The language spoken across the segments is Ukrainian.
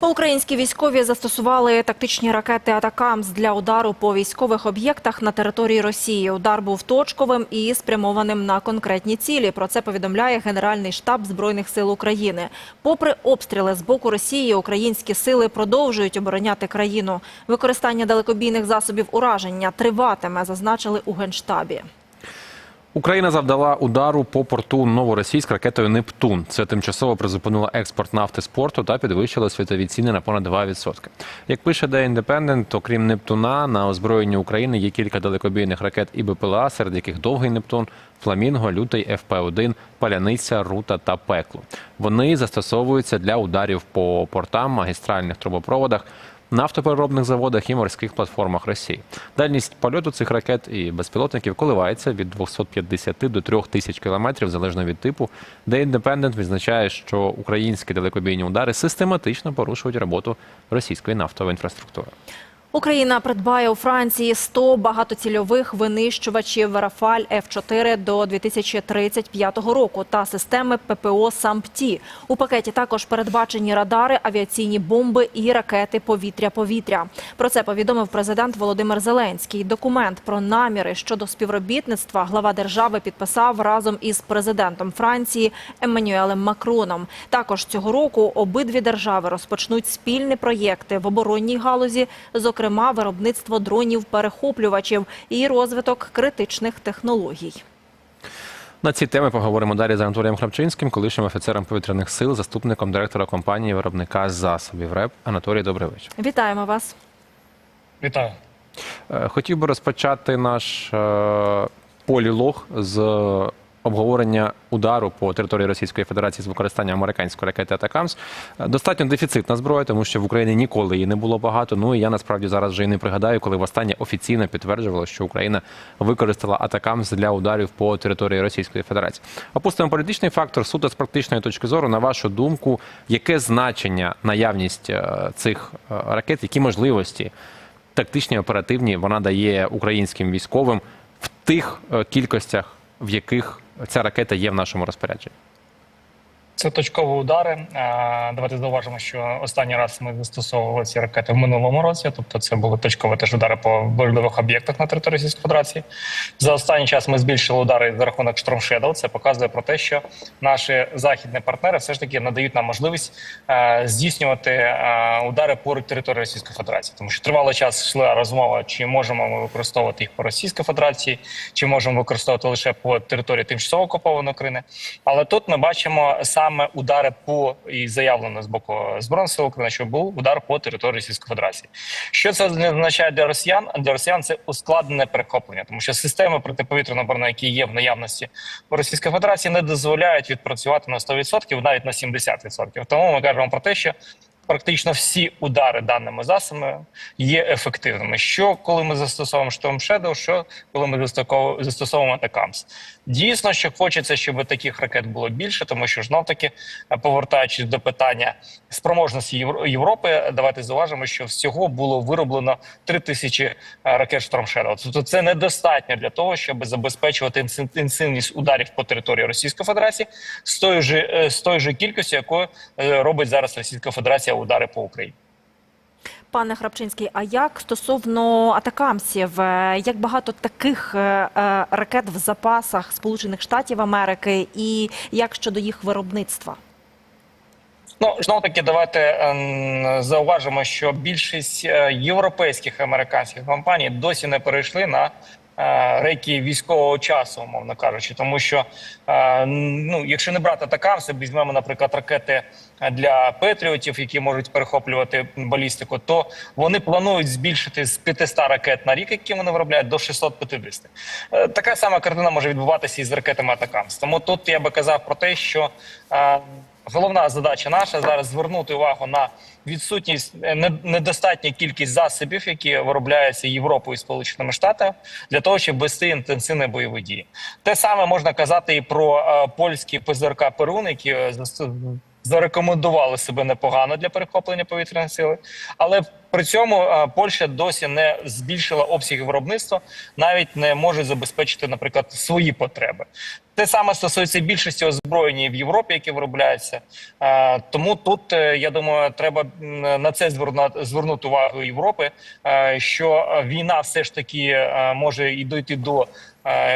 Українські військові застосували тактичні ракети «Атакамс» для удару по військових об'єктах на території Росії. Удар був точковим і спрямованим на конкретні цілі. Про це повідомляє Генеральний штаб Збройних сил України. Попри обстріли з боку Росії, українські сили продовжують обороняти країну. Використання далекобійних засобів ураження триватиме, зазначили у Генштабі. Україна завдала удару по порту новоросійськ ракетою Нептун. Це тимчасово призупинило експорт нафти з порту та підвищило світові ціни на понад 2%. Як пише The Independent, то крім Нептуна на озброєнні України є кілька далекобійних ракет і БПЛА, серед яких довгий Нептун, Фламінго, Лютий, ФП-1, Паляниця, Рута та Пекло. Вони застосовуються для ударів по портам, магістральних трубопроводах. Нафтопереробних заводах і морських платформах Росії дальність польоту цих ракет і безпілотників коливається від 250 до 3000 кілометрів залежно від типу. де індепендент відзначає, що українські далекобійні удари систематично порушують роботу російської нафтової інфраструктури. Україна придбає у Франції 100 багатоцільових винищувачів Рафаль Ф-4 до 2035 року та системи ППО «Сампті». У пакеті також передбачені радари, авіаційні бомби і ракети повітря-повітря. Про це повідомив президент Володимир Зеленський. Документ про наміри щодо співробітництва глава держави підписав разом із президентом Франції Еммануелем Макроном. Також цього року обидві держави розпочнуть спільні проєкти в оборонній галузі, зокрема виробництво дронів-перехоплювачів і розвиток критичних технологій. На ці теми поговоримо далі з Анатолієм Храпчинським, колишнім офіцером повітряних сил, заступником директора компанії виробника засобів РЕП. Анатолій, добрий вечір. Вітаємо вас. Вітаю. Е, Хотів би розпочати наш е, полілог з обговорення удару по території Російської Федерації з використанням американської ракети Атакамс. Е, Достатньо дефіцитна зброя, тому що в Україні ніколи її не було багато. Ну і я насправді зараз вже і не пригадаю, коли востаннє офіційно підтверджувало, що Україна використала Атакамс для ударів по території Російської Федерації. Опустимо політичний фактор суто з практичної точки зору. На вашу думку, яке значення наявність е, цих е, ракет, які можливості? тактичні, оперативні вона дає українським військовим в тих кількостях, в яких ця ракета є в нашому розпорядженні. Це точкові удари. Е, Давайте зауважимо, що останній раз ми застосовували ці ракети в минулому році. Тобто, це були точкові теж удари по важливих об'єктах на території Російської Федерації. За останній час ми збільшили удари за рахунок Shadow. Це показує про те, що наші західні партнери все ж таки надають нам можливість е, здійснювати е, удари по території Російської Федерації, тому що тривалий час йшла розмова, чи можемо ми використовувати їх по Російській Федерації, чи можемо використовувати лише по території тимчасово окупованої України. Але тут ми бачимо саме удари по і заявлено з боку збройних сил України, що був удар по території Російської Федерації. Що це означає для росіян? Для росіян це ускладнене перехоплення, тому що системи протиповітряної оборони, які є в наявності по Російській Федерації, не дозволяють відпрацювати на 100%, навіть на 70%. Тому ми кажемо про те, що практично всі удари даними засобами є ефективними. Що коли ми застосовуємо Storm Shadow, що коли ми застосовуємо- Атакамс. Дійсно, що хочеться, щоб таких ракет було більше, тому що знов таки, повертаючись до питання спроможності Європи, давайте зауважимо, що всього було вироблено 3 тисячі е, ракет Storm Shadow. Тобто це недостатньо для того, щоб забезпечувати інтенсивність ударів по території Російської Федерації з тою ж е, з тою ж кількістю, якою е, робить зараз Російська Федерація удари по Україні. Пане Храпчинський, а як стосовно атакамсів, Е, як багато таких е, е, ракет в запасах Сполучених Штатів Америки, і як щодо їх виробництва? Ну знов таки, давайте ем, зауважимо, що більшість європейських американських компаній досі не перейшли на рейки військового часу, умовно кажучи, тому що е, ну, якщо не брати атакамси, візьмемо, наприклад, ракети для петріотів, які можуть перехоплювати балістику, то вони планують збільшити з 500 ракет на рік, які вони виробляють, до 650. Е, Така сама картина може відбуватися і з ракетами атакамс. Тому тут я би казав про те, що е, Головна задача наша зараз звернути увагу на відсутність недостатня не- недостатню кількість засобів, які виробляються Європою і Сполученими Штатами, для того, щоб вести інтенсивні бойові дії. Те саме можна казати і про е, польські ПЗРК Перун, які е, зарекомендували себе непогано для перехоплення повітряної сили, але При цьому е, Польща досі не збільшила обсяги виробництва, навіть не може забезпечити, наприклад, свої потреби. Те саме стосується більшості озброєння в Європі, які виробляються. Е, Тому тут е, я думаю, треба на це звернути, увагу Європи, що війна все ж таки може і дойти до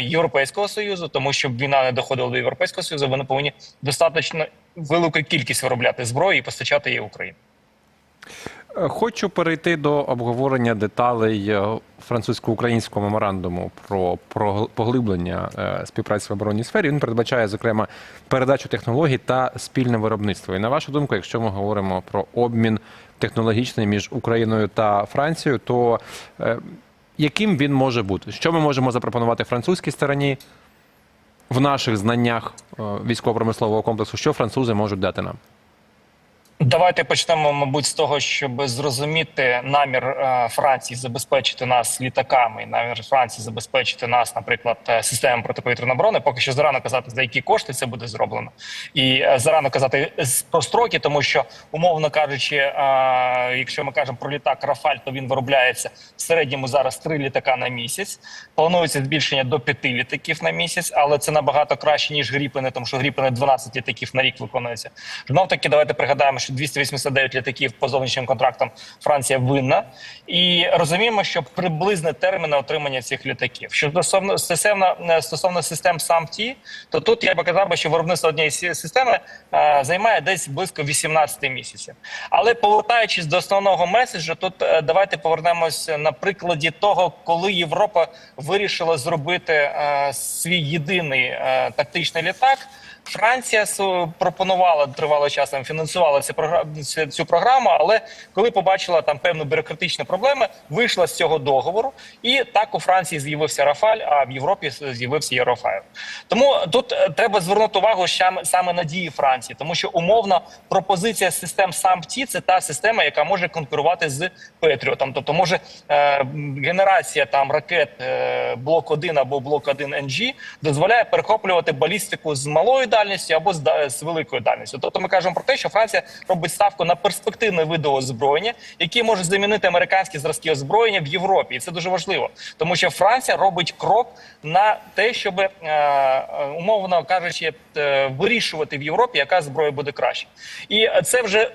Європейського союзу, тому щоб війна не доходила до Європейського союзу, вони повинні достатньо велику кількість виробляти зброї і постачати її Україні. Е, Хочу перейти до обговорення деталей е, французько-українського меморандуму про поглиблення е, співпраці в оборонній сфері. Він передбачає, зокрема, передачу технологій та спільне виробництво. І на вашу думку, якщо ми говоримо про обмін технологічний між Україною та Францією, то е, яким він може бути? Що ми можемо запропонувати французькій стороні в наших знаннях е, військово-промислового комплексу? Що французи можуть дати нам? Давайте почнемо, мабуть, з того, щоб зрозуміти намір е, Франції забезпечити нас літаками, намір Франції забезпечити нас, наприклад, е, системами протиповітряної оборони. Поки що зарано казати, за які кошти це буде зроблено, і е, зарано казати про строки, тому що, умовно кажучи, якщо ми кажемо про літак Рафаль, то він виробляється в середньому зараз три літака на місяць. Планується збільшення до п'яти літаків на місяць, але це набагато краще ніж гріпини, тому що гріпини 12 літаків на рік виконується. Знов таки, давайте пригадаємо, що 289 літаків по зовнішнім контрактам Франція винна, і розуміємо, що приблизне терміни отримання цих літаків. Що стосовно стосовно, е, стосовно систем САМТі, то тут я би казав, би, що виробництво однієї системи е, займає десь близько 18 місяців. Але повертаючись до основного меседжу, тут е, давайте повернемось на прикладі того, коли Європа вирішила зробити е, свій єдиний е, тактичний літак. Франція пропонувала тривало часом фінансувала цю програму цю, програму, але коли побачила там певну бюрократичні проблеми, вийшла з цього договору, і так у Франції з'явився Рафаль, а в Європі з'явився Єврофайл. Тому тут е, треба звернути увагу саме на дії Франції, тому що умовно пропозиція систем САМПТІ – це та система, яка може конкурувати з Петріотом. Тобто може е, генерація там ракет е, блок 1 або блок 1 NG дозволяє перехоплювати балістику з малою дальністю або з, з великою дальністю. Тобто ми кажемо про те, що Франція робить ставку на перспективне види озброєння, які можуть замінити американські зразки озброєння в Європі, і це дуже важливо, тому що Франція робить крок на те, щоб е, умовно кажучи, е, вирішувати в Європі, яка зброя буде краще, і це вже.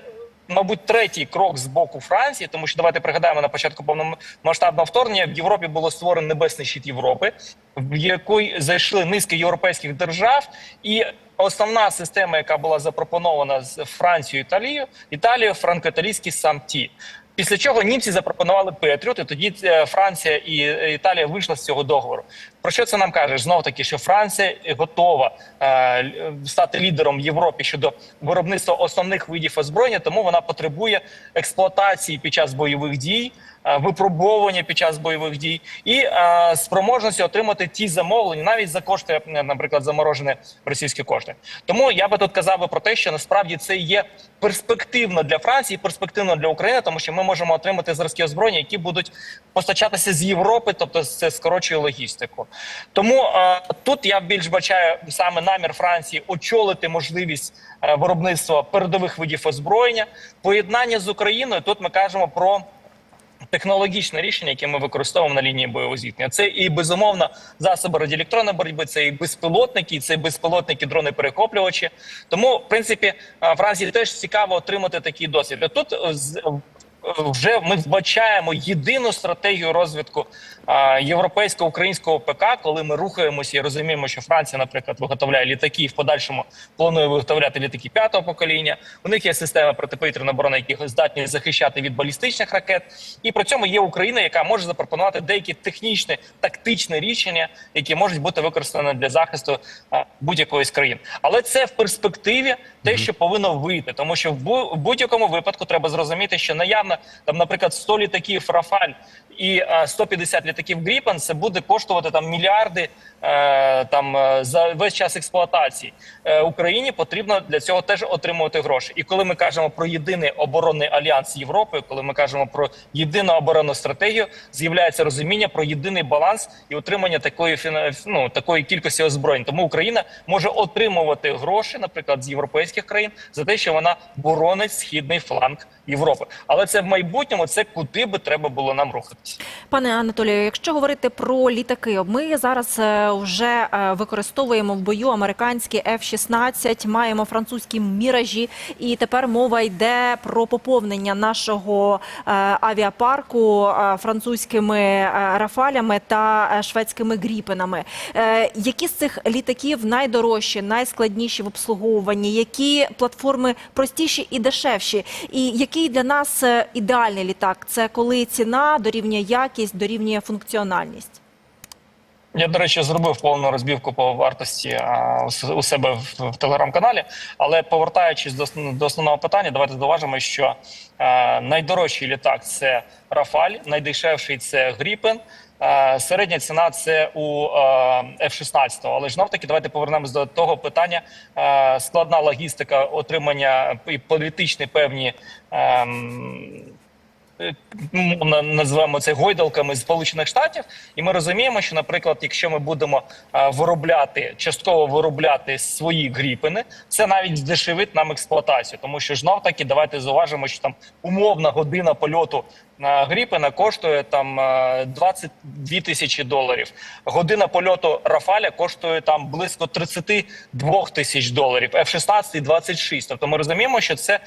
Мабуть, третій крок з боку Франції, тому що давайте пригадаємо на початку повномасштабного вторгнення в Європі було створено небесний щит Європи, в який зайшли низки європейських держав, і основна система, яка була запропонована з Францією Італією, Італією франко-італійський самті. Після чого німці запропонували Петріот, і тоді е, Франція і Італія вийшла з цього договору. Про що це нам каже? Знов таки, що Франція готова е, стати лідером в Європі щодо виробництва основних видів озброєння, тому вона потребує експлуатації під час бойових дій, е, випробовування під час бойових дій і е, спроможності отримати ті замовлення, навіть за кошти, е, наприклад, заморожені російські кошти. Тому я би тут казав би про те, що насправді це є перспективно для Франції, перспективно для України, тому що ми можемо отримати зразки озброєння, які будуть постачатися з Європи, тобто це скорочує логістику. Тому е, тут я більш бачаю саме намір Франції очолити можливість е, виробництва передових видів озброєння, поєднання з Україною. Тут ми кажемо про. Технологічне рішення, яке ми використовуємо на лінії бойового зіткнення, це і безумовно засоби радіоелектронної боротьби, це і безпілотники, і це і безпілотники, дрони перехоплювачі. Тому, в принципі, е, Франції теж цікаво отримати такий досвід. Тут е, вже ми вбачаємо єдину стратегію розвитку е, європейського українського ПК, коли ми рухаємося і розуміємо, що Франція, наприклад, виготовляє літаки і в подальшому планує виготовляти літаки п'ятого покоління. У них є система протиповітряної оборони, які здатні захищати від балістичних ракет. І при цьому є Україна, яка може запропонувати деякі технічні тактичні рішення, які можуть бути використані для захисту будь-якої з країн. Але це в перспективі те, що повинно вийти, тому що в бу- будь-якому випадку треба зрозуміти, що наявно там, наприклад, 100 літаків Рафаль і е, 150 літаків Гріпен, це буде коштувати там мільярди е, там е, за весь час експлуатації. Е, Україні потрібно для цього теж отримувати гроші. І коли ми кажемо про єдиний оборонний альянс Європи, коли ми кажемо про єдину оборонну стратегію, з'являється розуміння про єдиний баланс і отримання такої ну, такої кількості озброєнь. Тому Україна може отримувати гроші, наприклад, з європейських країн за те, що вона боронить східний фланг Європи. Але це в майбутньому це куди би треба було нам рухатися. Пане Анатолію, якщо говорити про літаки, ми зараз е, вже е, використовуємо в бою американські F-16, маємо французькі міражі, і тепер мова йде про поповнення нашого е, авіапарку французькими рафалями та шведськими гріпенами. Які з цих літаків найдорожчі, найскладніші в обслуговуванні? Які платформи простіші і дешевші? І який для нас ідеальний літак? Це коли ціна дорівнює якість, дорівнює функціональність? Я, до речі, зробив повну розбівку по вартості а, у себе в, в телеграм-каналі. Але повертаючись до, до основного питання, давайте зауважимо, що а, найдорожчий літак це Рафаль, найдешевший це Гріпен. а, Середня ціна це у а, F-16. Але ж таки, давайте повернемось до того питання. а, Складна логістика отримання і політичні певні. ем, мовно називаємо це гойдалками з Сполучених Штатів, і ми розуміємо, що, наприклад, якщо ми будемо виробляти частково виробляти свої гріпини, це навіть здешевить нам експлуатацію, тому що знов таки давайте зауважимо, що там умовна година польоту на гріпина коштує там е, 22 тисячі доларів. Година польоту Рафаля коштує там близько 32 тисяч доларів. F-16 – 26. Тобто ми розуміємо, що це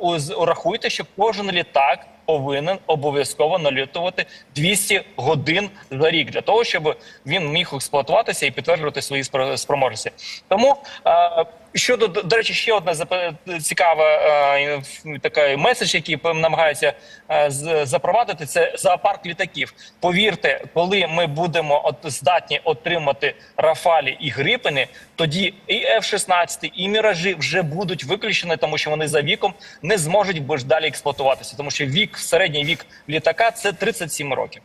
уз- урахуйте, що кожен літак повинен обов'язково налітувати 200 годин за рік для того, щоб він міг експлуатуватися і підтверджувати свої спро- спроможності. Тому е, щодо до речі, ще одна цікава е, така меседж, який намагаються е, запровадити, це зоопарк літаків. Повірте, коли ми будемо от здатні отримати рафалі і грипини, тоді і F-16, і міражі вже будуть виключені, тому що вони за віком не зможуть далі експлуатуватися, тому що вік, середній вік літака це 37 років.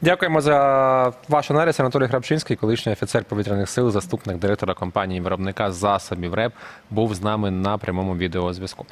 Дякуємо за ваш аналіз. Анатолій Грабчинський, колишній офіцер повітряних сил, заступник директора компанії виробника засобів РЕП, був з нами на прямому відеозв'язку.